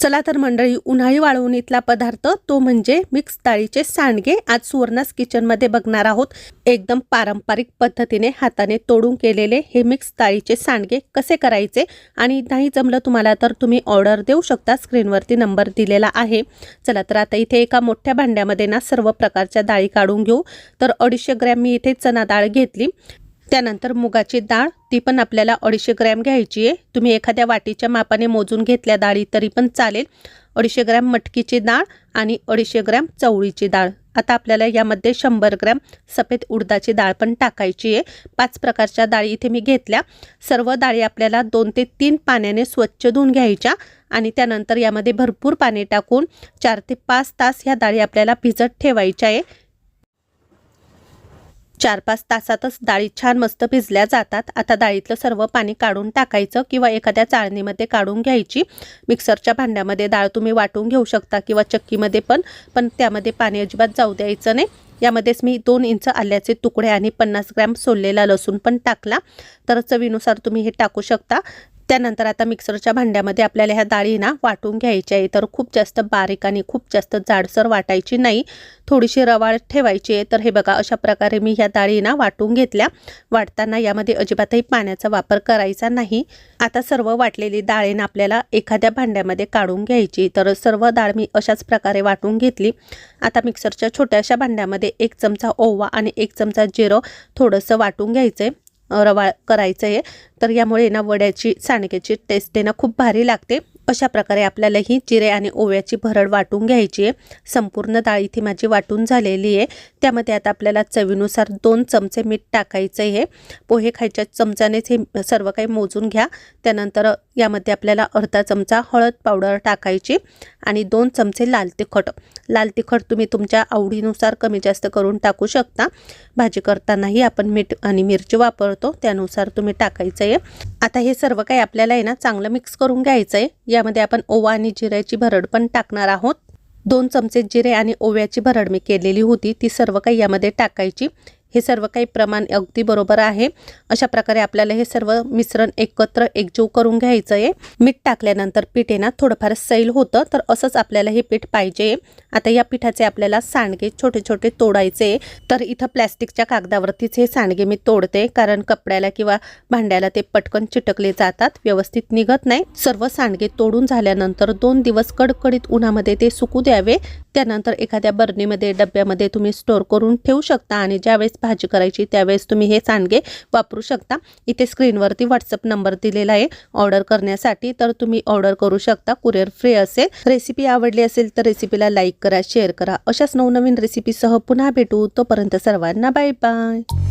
चला तर मंडळी उन्हाळी वाळवणीतला पदार्थ तो म्हणजे मिक्स डाळीचे सांडगे आज सुवर्णास किचनमध्ये बघणार आहोत. एकदम पारंपरिक पद्धतीने हाताने तोडून केलेले हे मिक्स डाळीचे सांडगे कसे करायचे आणि नाही जमलं तुम्हाला तर तुम्ही ऑर्डर देऊ शकता. स्क्रीनवरती नंबर दिलेला आहे. चला तर आता इथे एका मोठ्या भांड्यामध्ये ना सर्व प्रकारच्या डाळी काढून घेऊ. तर अडीचशे ग्रॅम मी इथे चना डाळ घेतली. त्यानंतर मुगाची डाळ ती पण आपल्याला अडीचशे ग्रॅम घ्यायची आहे. तुम्ही एखाद्या वाटीच्या मापाने मोजून घेतल्या डाळी तरी पण चालेल. अडीचशे ग्रॅम मटकीची डाळ आणि अडीचशे ग्रॅम चवळीची डाळ. आता आपल्याला यामध्ये शंभर ग्रॅम सफेद उडदाची डाळ पण टाकायची आहे. पाच प्रकारच्या डाळी इथे मी घेतल्या. सर्व डाळी आपल्याला दोन ते तीन पाण्याने स्वच्छ धुवून घ्यायच्या आणि त्यानंतर यामध्ये भरपूर पाणी टाकून चार ते पाच तास ह्या डाळी आपल्याला भिजत ठेवायच्या आहे. चार पाच तासातच डाळी छान मस्त भिजल्या जातात. आता डाळीतलं सर्व पाणी काढून टाकायचं किंवा एखाद्या चाळणीमध्ये काढून घ्यायची. मिक्सरच्या भांड्यामध्ये डाळ तुम्ही वाटून घेऊ शकता किंवा चक्कीमध्ये पण पण त्यामध्ये पाणी अजिबात जाऊ द्यायचं नाही. यामध्येच मी दोन इंच आल्याचे तुकडे आणि पन्नास ग्रॅम सोललेला लसूण पण टाकला. तर चवीनुसार तुम्ही हे टाकू शकता. त्यानंतर आता मिक्सरच्या भांड्यामध्ये आपल्याला ह्या डाळी ना वाटून घ्यायची आहे. तर खूप जास्त बारीक आणि खूप जास्त जाडसर वाटायची नाही. थोडीशी रवाळ ठेवायची आहे. तर हे बघा अशा प्रकारे मी ह्या डाळी ना वाटून घेतल्या. वाटताना यामध्ये अजिबातही पाण्याचा वापर करायचा नाही. आता सर्व वाटलेली डाळीनं आपल्याला एखाद्या भांड्यामध्ये काढून घ्यायची. तर सर्व डाळ मी अशाच प्रकारे वाटून घेतली. आता मिक्सरच्या छोट्याशा भांड्यामध्ये एक चमचा ओवा आणि एक चमचा जिरं थोडंसं वाटून घ्यायचं आहे रवाळ करायचं आहे तर यामुळे ना वड्याची सांडग्याची टेस्ट आहे ना खूप भारी लागते. अशा प्रकारे आपल्याला ही जिरे आणि ओव्याची भरड वाटून घ्यायची आहे. संपूर्ण डाळ इथे माझी वाटून झालेली आहे. त्यामध्ये आता आपल्याला चवीनुसार दोन चमचे मीठ टाकायचं आहे. पोहे खायच्या चमच्यानेच हे सर्व काही मोजून घ्या. त्यानंतर यामध्ये आपल्याला अर्धा चमचा हळद पावडर टाकायची आणि दोन चमचे लाल तिखट. लाल तिखट तुम्ही तुमच्या आवडीनुसार कमी जास्त करून टाकू शकता. भाजी करतानाही आपण मीठ आणि मिरची वापरतो. त्यानुसार तुम्ही टाकायचं आहे. आता हे सर्व काही आपल्याला आहे ना चांगलं मिक्स करून घ्यायचं आहे. यामध्ये आपण ओवा आणि जिऱ्याची भरड पण टाकणार आहोत. दोन चमचे जिरे आणि ओव्याची भरड मी केलेली होती. ती सर्व काही यामध्ये टाकायची. हे सर्व काही प्रमाण अगदी बरोबर आहे. अशा प्रकारे आपल्याला हे सर्व मिश्रण एकत्र एकजीव करून घ्यायचं आहे मीठ टाकल्यानंतर पीठ आहे ना थोडंफार सैल होतं तर असंच आपल्याला हे पीठ पाहिजे. आता या पिठाचे आपल्याला सांडगे छोटे छोटे तोडायचे. तर इथं प्लॅस्टिकच्या कागदावरतीच हे सांडगे मी तोडते कारण कपड्याला किंवा भांड्याला ते पटकन चिटकले जातात व्यवस्थित निघत नाही. सर्व सांडगे तोडून झाल्यानंतर दोन दिवस कडकडीत उन्हामध्ये ते सुकू द्यावे. त्यानंतर एखाद्या बर्नीमध्ये डब्यामध्ये तुम्ही स्टोअर करून ठेवू शकता आणि ज्यावेळेस भाजी करायची त्यावेळेस तुम्ही हे सांडगे वापरू शकता. इथे स्क्रीनवरती व्हॉट्सअप नंबर दिलेला आहे. ऑर्डर करण्यासाठी तर तुम्ही ऑर्डर करू शकता. कुरिअर फ्री असेल. रेसिपी आवडली असेल तर रेसिपीला लाईक करा शेअर करा. अशाच नवनवीन रेसिपीसह पुन्हा भेटू. तोपर्यंत सर्वांना बाय बाय